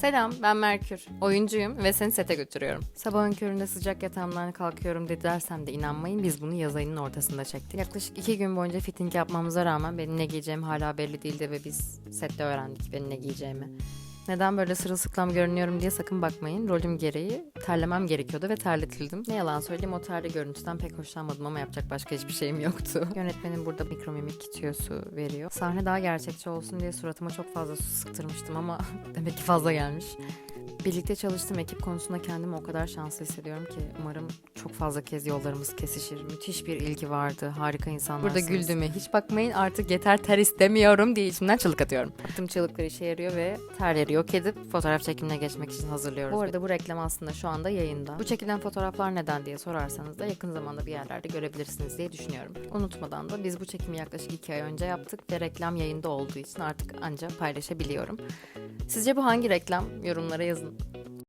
Selam, ben Merkür. Oyuncuyum ve seni sete götürüyorum. Sabahın köründe sıcak yatağımdan kalkıyorum dedi de inanmayın biz bunu yaz ayının ortasında çektik. Yaklaşık iki gün boyunca fitting yapmamıza rağmen benim ne giyeceğim hala belli değildi ve biz sette öğrendik benim ne giyeceğimi. Neden böyle sırılsıklam görünüyorum diye sakın bakmayın. Rolüm gereği terlemem gerekiyordu ve terletildim. Ne yalan söyleyeyim o terli görüntüden pek hoşlanmadım ama yapacak başka hiçbir şeyim yoktu. Yönetmenim burada mikromimik tüyosu veriyor. Sahne daha gerçekçi olsun diye suratıma çok fazla su sıktırmıştım ama demek ki fazla gelmiş. Birlikte çalıştığım ekip konusunda kendimi o kadar şanslı hissediyorum ki umarım çok fazla kez yollarımız kesişir. Müthiş bir ilgi vardı. Harika insanlarsınız. Burada güldüğüme hiç bakmayın artık yeter ter istemiyorum diye içimden çığlık atıyorum. Attığım çığlıklar işe yarıyor ve terleri yok edip fotoğraf çekimine geçmek için hazırlıyoruz. Bu arada bu reklam aslında şu anda yayında. Bu çekilen fotoğraflar neden diye sorarsanız da yakın zamanda bir yerlerde görebilirsiniz diye düşünüyorum. Unutmadan da biz bu çekimi yaklaşık iki ay önce yaptık ve reklam yayında olduğu için artık anca paylaşabiliyorum. Sizce bu hangi reklam? Yorumlara yazın.